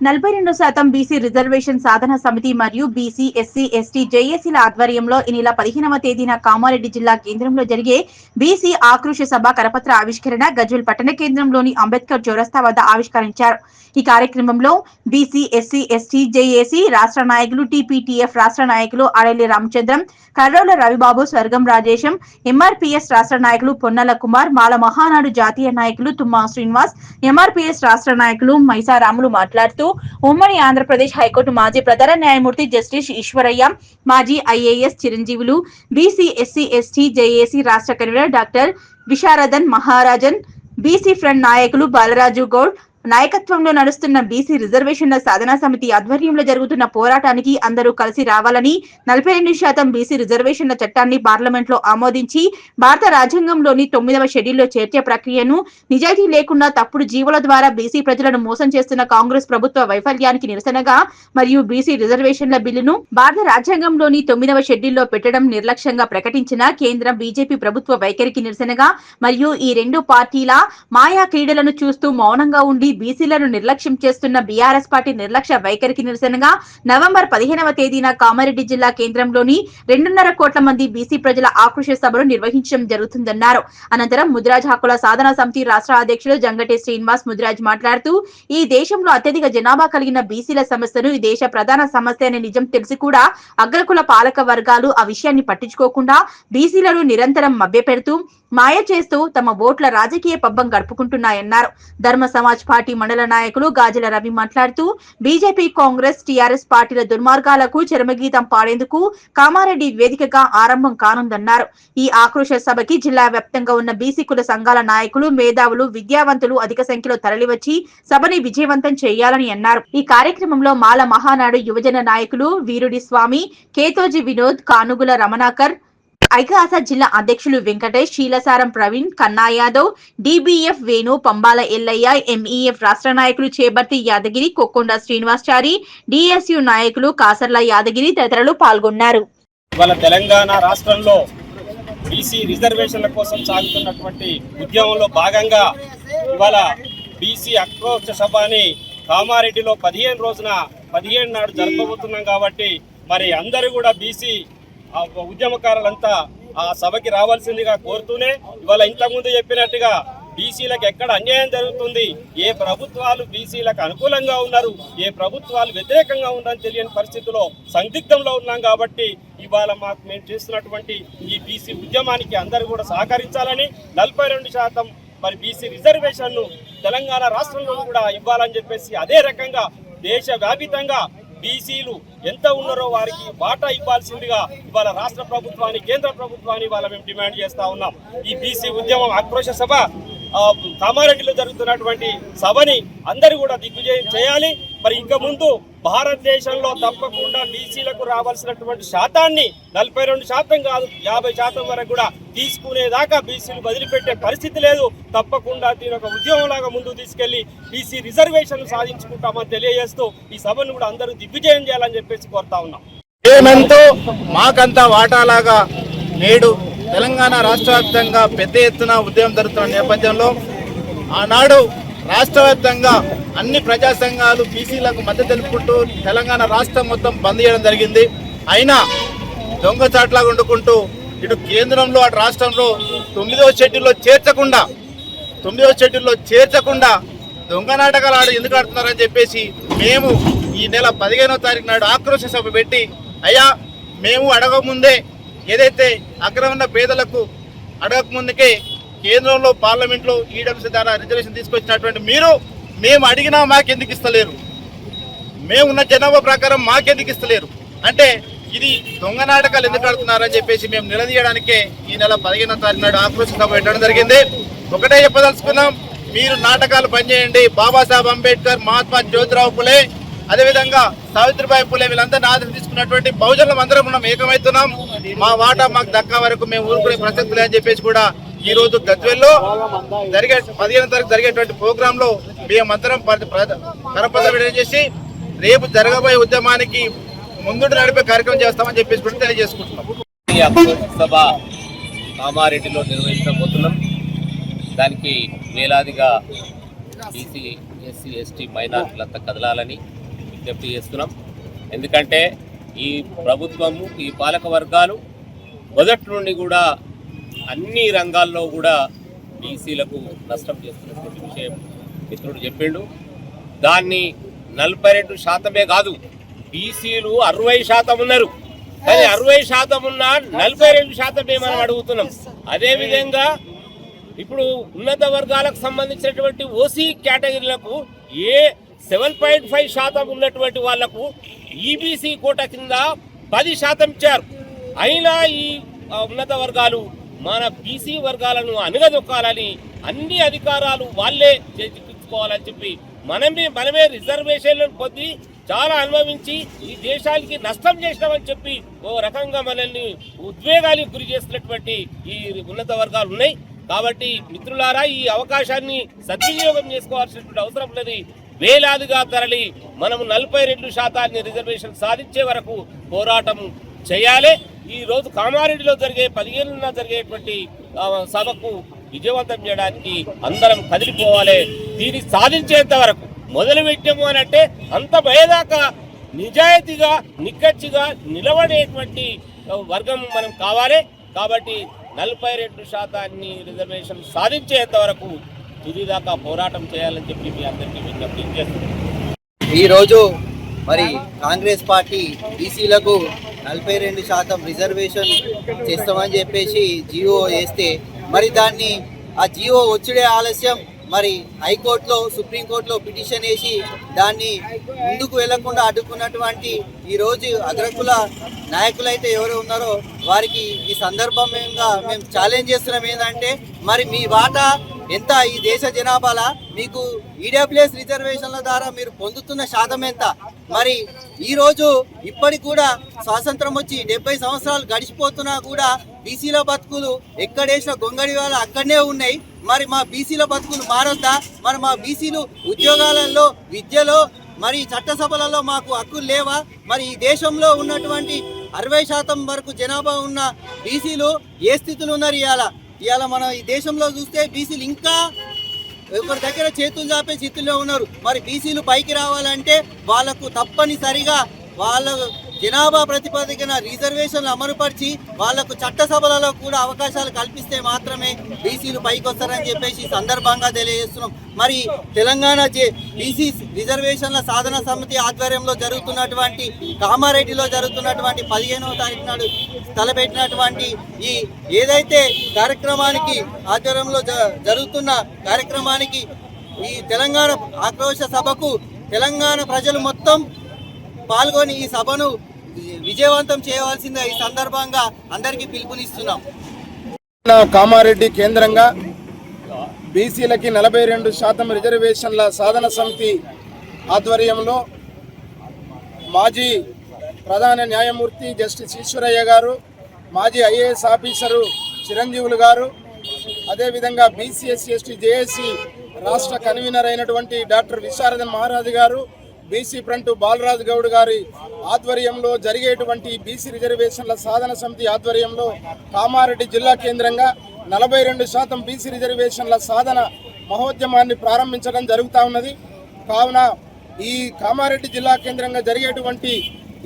నలభై రెండు శాతం బీసీ రిజర్వేషన్ సాధన సమితి మరియు బీసీ ఎస్సీ ఎస్టీ జేఏసీల ఆధ్వర్యంలో ఈ నెల పదిహేనవ తేదీన కామారెడ్డి జిల్లా కేంద్రంలో జరిగే బీసీ ఆక్రోష సభ కరపత్ర ఆవిష్కరణ గజ్వల్ పట్టణ కేంద్రంలోని అంబేద్కర్ చౌరస్తా వద్ద ఆవిష్కరించారు. ఈ కార్యక్రమంలో బీసీ ఎస్సీ ఎస్టీ జేఏసీ రాష్ట్ర నాయకులు టీపీటీఎఫ్ రాష్ట్ర నాయకులు అడలి రామచంద్రం కర్రోల రవిబాబు స్వర్గం రాజేశం ఎంఆర్పీఎస్ రాష్ట్ర నాయకులు పొన్నల కుమార్ మాల మహానాడు జాతీయ నాయకులు తుమ్మా శ్రీనివాస్ ఎంఆర్పీఎస్ రాష్ట్ర నాయకులు మైసారాములు మాట్లాడుతూ ఉమ్మడి ఆంధ్రప్రదేశ్ హైకోర్టు మాజీ ప్రధాన న్యాయమూర్తి జస్టిస్ ఈశ్వరయ్య మాజీ IAS Chiranjeevulu BC SC ST JAC రాష్ట్ర convener doctor Visharadan Maharajan BC front నాయకులు బాలరాజు గౌడ్ నాయకత్వంలో నడుస్తున్న బీసీ రిజర్వేషన్ల సాధనా సమితి ఆధ్వర్యంలో జరుగుతున్న పోరాటానికి అందరూ కలిసి రావాలని నలభై రెండు శాతం బీసీ రిజర్వేషన్ల చట్టాన్ని పార్లమెంట్లో ఆమోదించి భారత రాజ్యాంగంలోని తొమ్మిదవ షెడ్యూల్లో చేర్చే ప్రక్రియను నిజాయితీ లేకుండా తప్పుడు జీవుల ద్వారా బీసీ ప్రజలను మోసం చేస్తున్న కాంగ్రెస్ ప్రభుత్వ వైఫల్యానికి నిరసనగా మరియు బీసీ రిజర్వేషన్ల బిల్లును భారత రాజ్యాంగంలోని తొమ్మిదవ షెడ్యూల్లో పెట్టడం నిర్లక్ష్యంగా ప్రకటించిన కేంద్రం బీజేపీ ప్రభుత్వ వైఖరికి నిరసనగా మరియు ఈ రెండు పార్టీల మాయా క్రీడలను చూస్తూ మౌనంగా ఉండి బీసీలను నిర్లక్ష్యం చేస్తున్న బీఆర్ఎస్ పార్టీ నిర్లక్ష్య వైఖరికి నిరసనగా నవంబర్ పదిహేనవ తేదీన కామారెడ్డి జిల్లా కేంద్రంలోని రెండున్నర కోట్ల మంది బీసీ ప్రజల ఆక్రోశ సభను నిర్వహించడం జరుగుతుందన్నారు. అనంతరం ముద్రాజ్ హక్కుల సాధన సమితి రాష్ట్ర అధ్యక్షుడు జంగటే శ్రీనివాస్ ముద్రాజ్ మాట్లాడుతూ ఈ దేశంలో అత్యధిక జనాభా కలిగిన బీసీల సమస్యను ఈ దేశ ప్రధాన సమస్య అనే నిజం తెలిసి కూడా అగ్రకుల పాలక వర్గాలు ఆ విషయాన్ని పట్టించుకోకుండా బీసీలను నిరంతరం మభ్యపెడుతూ మాయ చేస్తూ తమ ఓట్ల రాజకీయ పబ్బం గడుపుకుంటున్నాయన్నారు. ధర్మ సమాజ్ పార్టీ మండల నాయకులు గాజల రవి మాట్లాడుతూ బీజేపీ కాంగ్రెస్ టీఆర్ఎస్ పార్టీల దుర్మార్గాలకు చరమగీతం పాడేందుకు కామారెడ్డి వేదికగా ఆరంభం కానుందన్నారు. ఈ ఆక్రోశ సభకి జిల్లా వ్యాప్తంగా ఉన్న బీసీ కుల సంఘాల నాయకులు మేధావులు విద్యావంతులు అధిక సంఖ్యలో తరలివచ్చి సభని విజయవంతం చేయాలని అన్నారు. ఈ కార్యక్రమంలో మాల మహానాడు యువజన నాయకులు వీరుడి స్వామి కేతోజీ వినోద్ కానుగుల రమణాకర్ ఐకాస జిల్లా అధ్యక్షులు వెంకటేష్ శీలసారం ప్రవీణ్ కన్నా యాదవ్ డిబిఎఫ్ వేణు పంబాల ఎల్లయ్య ఎంఈఎఫ్ రాష్ట్ర నాయకులు చేబర్తి యాదగిరి కొక్కొండ శ్రీనివాసచారి డిఎస్యు నాయకులు కాసర్ల యాదగిరి తదితరులు పాల్గొన్నారు. ఇవాళ తెలంగాణ రాష్ట్రంలో బీసీ రిజర్వేషన్ల కోసం సాగుతున్నటువంటి ఉద్యమంలో భాగంగా ఇవాళ బీసీ అక్రోక్ష సభని కామారెడ్డిలో పదిహేను రోజున పదిహేను నాడు జరపబోతున్నాం కాబట్టి మరి అందరూ కూడా బీసీ ఉద్యమకారులంతా ఆ సభకి రావాల్సిందిగా కోరుతూనే ఇవాళ ఇంతకుముందు చెప్పినట్టుగా బీసీలకు ఎక్కడ అన్యాయం జరుగుతుంది? ఏ ప్రభుత్వాలు బీసీలకు అనుకూలంగా ఉన్నారు? ఏ ప్రభుత్వాలు వ్యతిరేకంగా ఉన్నారని తెలియని పరిస్థితిలో సందిగ్ధంలో ఉన్నాం కాబట్టి ఇవాళ మాకు మేము చేస్తున్నటువంటి ఈ బీసీ ఉద్యమానికి అందరూ కూడా సహకరించాలని నలభై రెండు శాతం మరి బీసీ రిజర్వేషన్ను తెలంగాణ రాష్ట్రంలో కూడా ఇవ్వాలని చెప్పేసి అదే రకంగా దేశవ్యాపితంగా బీసీలు ఎంత ఉన్నారో వారికి వాటా ఇవ్వాల్సిందిగా ఇవాళ రాష్ట్ర ప్రభుత్వాన్ని కేంద్ర ప్రభుత్వాన్ని ఇవాళ మేము డిమాండ్ చేస్తా ఉన్నాం. ఈ బీసీ ఉద్యమం ఆక్రోశ సభ కామారెడ్డిలో జరుగుతున్నటువంటి సభని అందరూ కూడా దిగ్విజయం చేయాలి. మరి ఇంకా ముందు భారతదేశంలో తప్పకుండా బీసీలకు రావాల్సినటువంటి శాతాన్ని నలభై రెండు శాతం కాదు యాభై శాతం వరకు కూడా తీసుకునేదాకా బీసీలు వదిలిపెట్టే పరిస్థితి లేదు. తప్పకుండా దీని ఒక ఉద్యమంలాగా ముందుకు తీసుకెళ్ళి బీసీ రిజర్వేషన్ సాధించుకుంటామని తెలియజేస్తూ ఈ సభను కూడా అందరూ దిగ్విజయం చేయాలని చెప్పేసి కోరుతా ఉన్నాం. ఏమెంతో మాకంతా వాటాలాగా నేడు తెలంగాణ రాష్ట్ర వ్యాప్తంగా పెద్ద ఎత్తున ఉద్యమం జరుగుతున్న నేపథ్యంలో ఆనాడు రాష్ట్ర వ్యాప్తంగా అన్ని ప్రజా సంఘాలు బీసీలకు మద్దతు తెలుపుకుంటూ తెలంగాణ రాష్ట్రం మొత్తం బంద్ చేయడం జరిగింది. అయినా దొంగచాట్లాగా వండుకుంటూ ఇటు కేంద్రంలో అటు రాష్ట్రంలో తొమ్మిదవ షెడ్యూల్లో చేర్చకుండా తొమ్మిదవ షెడ్యూల్లో చేర్చకుండా దొంగ నాటకాలు ఆడు ఎందుకు ఆడుతున్నారని చెప్పేసి మేము ఈ నెల పదిహేనో తారీఖు నాడు ఆక్రోశ సభ పెట్టి అయ్యా మేము అడగముందే ఏదైతే అగ్రం ఉన్న పేదలకు అడగకముందుకే కేంద్రంలో పార్లమెంట్లో ఈడబ్ల్యూసీ ద్వారా రిజర్వేషన్ తీసుకొచ్చినటువంటి మీరు మేము అడిగినా మాకెందుకు ఇస్తలేరు? మేము ఉన్న జనాభా ప్రకారం మాకెందుకు ఇస్తలేరు? అంటే ఇది దొంగ నాటకాలు ఎందుకు ఆడుతున్నారని చెప్పేసి మేము నిలదీయడానికే ఈ నెల పదిహేనో తారీఖు నాడు ఆక్రోశ పెట్టడం జరిగింది. ఒకటే చెప్పదలుచుకున్నాం మీరు నాటకాలు పనిచేయండి. బాబాసాహెబ్ అంబేద్కర్ మహాత్మా జ్యోతిరావు పులే అదేవిధంగా సావిత్రిబాయి పులే వీళ్ళందరినీ ఆదరణ తీసుకున్నటువంటి బహుజనులం అందరం మనం ఏకమవుతున్నాం. మా వాటా మాకు దక్క వరకు మేము ఊరుకునే ప్రసక్తులే అని చెప్పేసి కూడా ఈ రోజు గజ్వెల్లో జరిగే పదిహేను తారీఖు జరిగేటువంటి ప్రోగ్రామ్లో మేమందరం ప- ప్ర- కరపత్రం విడుదల చేసి రేపు జరగబోయే ఉద్యమానికి ముందుండి నడిపే కార్యక్రమం చేస్తామని చెప్పేసి కూడా తెలియజేసుకుంటున్నాం. సభ కామారెడ్డిలో నిర్వహించబోతున్నాం. దానికి వేలాదిగా బీసీ ఎస్సీ ఎస్టీ మైనార్టీలంతా కదలాలని విజ్ఞప్తి చేస్తున్నాం. ఎందుకంటే ఈ ప్రభుత్వము ఈ పాలక వర్గాలు మొదటి నుండి కూడా అన్ని రంగాల్లో కూడా బీసీలకు నష్టం చేస్తున్నటువంటి విషయం మిత్రుడు చెప్పిండు. దాన్ని నలభై రెండు శాతమే కాదు బీసీలు అరవై శాతం ఉన్నారు. కానీ అరవై శాతం ఉన్న నలభై రెండు శాతమే మనం అడుగుతున్నాం. అదేవిధంగా ఇప్పుడు ఉన్నత వర్గాలకు సంబంధించినటువంటి ఓసీ కేటగిరీలకు ఏ సెవెన్ పాయింట్ ఫైవ్ శాతం ఉన్నటువంటి వాళ్ళకు ఈబీసీ కోట కింద పది శాతం ఇచ్చారు. అయినా ఈ ఉన్నత వర్గాలు మన బీసీ వర్గాలను అణగదొక్కాలని అన్ని అధికారాలు వాళ్ళే చేజిక్కించుకోవాలని చెప్పి మనమే మనమే రిజర్వేషన్లను పొంది చాలా అనుభవించి ఈ దేశానికి నష్టం చేసినామని చెప్పి ఓ రకంగా మనల్ని ఉద్వేగానికి గురి చేస్తున్నటువంటి ఈ ఉన్నత వర్గాలు ఉన్నాయి. కాబట్టి మిత్రులారా ఈ అవకాశాన్ని సద్వినియోగం చేసుకోవాల్సినటువంటి అవసరం ఉన్నది. వేలాదిగా తరలి మనము నలభై రెండు శాతాన్ని రిజర్వేషన్ సాధించే వరకు పోరాటం చేయాలి. ఈరోజు కామారెడ్డిలో జరిగే పదిహేనున జరిగేటువంటి సభకు విజయవంతం చేయడానికి అందరం కదిలిపోవాలి. దీన్ని సాధించేంత వరకు మొదలు పెట్టాము అని అంటే అంత భయదాకా నిజాయితీగా నిక్కచ్చిగా నిలబడేటువంటి వర్గం మనం కావాలి. కాబట్టి నలభై రెండు శాతాన్ని రిజర్వేషన్ సాధించేంత వరకు తుదిదాకా పోరాటం చేయాలని చెప్పి మీ అందరికీ విజ్ఞప్తి చేస్తున్నాను. ఈరోజు మరి కాంగ్రెస్ పార్టీ బీసీలకు నలభై రెండు శాతం రిజర్వేషన్ చేస్తామని చెప్పేసి జియో వేస్తే మరి దాన్ని ఆ జియో వచ్చుడే ఆలస్యం. మరి హైకోర్టులో సుప్రీంకోర్టులో పిటిషన్ వేసి దాన్ని ముందుకు వెళ్ళకుండా అడ్డుకున్నటువంటి ఈరోజు అగ్రకుల నాయకులైతే ఎవరు ఉన్నారో వారికి ఈ సందర్భంగా మేము ఛాలెంజ్ చేస్తున్నాం. ఏంటంటే మరి మీ వాటా ఎంత? ఈ దేశ జనాభాల? మీకు ఈడబ్ల్యూఎస్ రిజర్వేషన్ల ద్వారా మీరు పొందుతున్న శాతం ఎంత? మరి ఈరోజు ఇప్పటికి కూడా స్వాతంత్రం వచ్చి డెబ్బై సంవత్సరాలు గడిచిపోతున్నా కూడా బీసీల బతుకులు ఎక్కడేసిన గొంగడి వాళ్ళ అక్కడనే ఉన్నాయి. మరి మా బీసీల బతుకులు మారొద్దా? మరి మా బీసీలు ఉద్యోగాలలో విద్యలో మరి చట్టసభలలో మాకు హక్కులు లేవా? మరి ఈ దేశంలో ఉన్నటువంటి అరవై శాతం వరకు జనాభా ఉన్న బీసీలు ఏ స్థితిలో ఉన్నారు ఇవాళ ఇవాళ మనం ఈ దేశంలో చూస్తే బీసీలు ఇంకా ఒకరి దగ్గర చేతులు చాపే స్థితిలో ఉన్నారు. మరి బీసీలు పైకి రావాలంటే వాళ్ళకు తప్పనిసరిగా వాళ్ళ జనాభా ప్రతిపాదికన రిజర్వేషన్లు అమలుపరిచి వాళ్ళకు చట్టసభలలో కూడా అవకాశాలు కల్పిస్తే మాత్రమే బీసీలు పైకి వస్తారని చెప్పేసి సందర్భంగా తెలియజేస్తున్నాం. మరి తెలంగాణ జే- బీసీ రిజర్వేషన్ల సాధన సమితి ఆధ్వర్యంలో జరుగుతున్నటువంటి కామారెడ్డిలో జరుగుతున్నటువంటి పదిహేనవ తారీఖు నాడు తలపెట్టినటువంటి ఈ ఏదైతే కార్యక్రమానికి ఆధ్వర్యంలో జ- జరుగుతున్న కార్యక్రమానికి ఈ తెలంగాణ ఆక్రోశ సభకు తెలంగాణ ప్రజలు మొత్తం పాల్గొని ఈ సభను విజయవంతం చేయవలసిందే ఈ సందర్భంగా అందరికీ పిలుపునిస్తున్నాం. కామారెడ్డి కేంద్రంగా బీసీలకి నలభై రెండు శాతం రిజర్వేషన్ల సాధన సమితి ఆధ్వర్యంలో మాజీ ప్రధాన న్యాయమూర్తి జస్టిస్ ఈశ్వరయ్య గారు మాజీ ఐఏఎస్ ఆఫీసరు చిరంజీవులు గారు అదేవిధంగా బీసీఎస్సీ ఎస్టీ జేఏసీ రాష్ట్ర కన్వీనర్ అయినటువంటి doctor Visharadan Maharaju garu BC front Balaraju Goud గారి ఆధ్వర్యంలో జరిగేటువంటి బీసీ రిజర్వేషన్ల సాధన సమితి ఆధ్వర్యంలో కామారెడ్డి జిల్లా కేంద్రంగా నలభై రెండు శాతం బీసీ రిజర్వేషన్ల సాధన మహోద్యమాన్ని ప్రారంభించడం జరుగుతూ ఉన్నది. కావున ఈ కామారెడ్డి జిల్లా కేంద్రంగా జరిగేటువంటి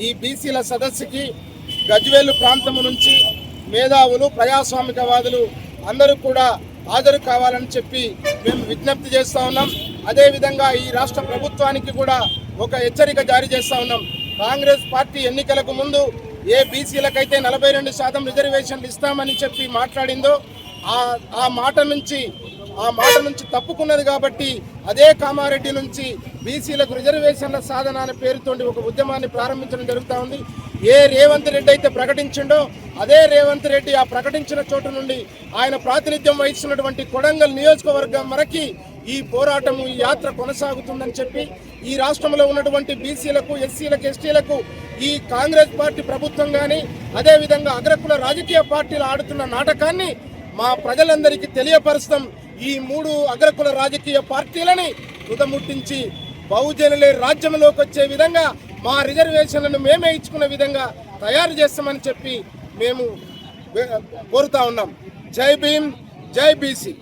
ఈ బీసీల సదస్సుకి గజ్వేలు ప్రాంతం నుంచి మేధావులు ప్రజాస్వామికవాదులు అందరూ కూడా హాజరు కావాలని చెప్పి మేము విజ్ఞప్తి చేస్తూ ఉన్నాం. అదేవిధంగా ఈ రాష్ట్ర ప్రభుత్వానికి కూడా ఒక హెచ్చరిక జారీ చేస్తా ఉన్నాం. కాంగ్రెస్ పార్టీ ఎన్నికలకు ముందు ఏ బీసీలకైతే నలభై రెండు శాతం రిజర్వేషన్లు ఇస్తామని చెప్పి మాట్లాడిందో ఆ ఆ మాట నుంచి ఆ మాట నుంచి తప్పుకున్నది కాబట్టి అదే కామారెడ్డి నుంచి బీసీలకు రిజర్వేషన్ల సాధన అనే పేరుతో ఒక ఉద్యమాన్ని ప్రారంభించడం జరుగుతూ ఉంది. ఏ రేవంత్ రెడ్డి అయితే ప్రకటించిండో అదే రేవంత్ రెడ్డి ఆ ప్రకటించిన చోటు నుండి ఆయన ప్రాతినిధ్యం వహిస్తున్నటువంటి కొడంగల్ నియోజకవర్గం వరకు ఈ పోరాటము ఈ యాత్ర కొనసాగుతుందని చెప్పి ఈ రాష్ట్రంలో ఉన్నటువంటి బీసీలకు ఎస్సీలకు ఎస్టీలకు ఈ కాంగ్రెస్ పార్టీ ప్రభుత్వం కానీ అదేవిధంగా అగ్రకుల రాజకీయ పార్టీలు ఆడుతున్న నాటకాన్ని మా ప్రజలందరికీ తెలియపరుస్తాం. ఈ మూడు అగ్రకుల రాజకీయ పార్టీలని తుదముట్టించి బహుజనులే రాజ్యంలోకి వచ్చే విధంగా మా రిజర్వేషన్లను మేమే ఇచ్చుకునే విధంగా తయారు చేస్తామని చెప్పి మేము కోరుతా ఉన్నాం. జై భీమ్ జై బీసీ.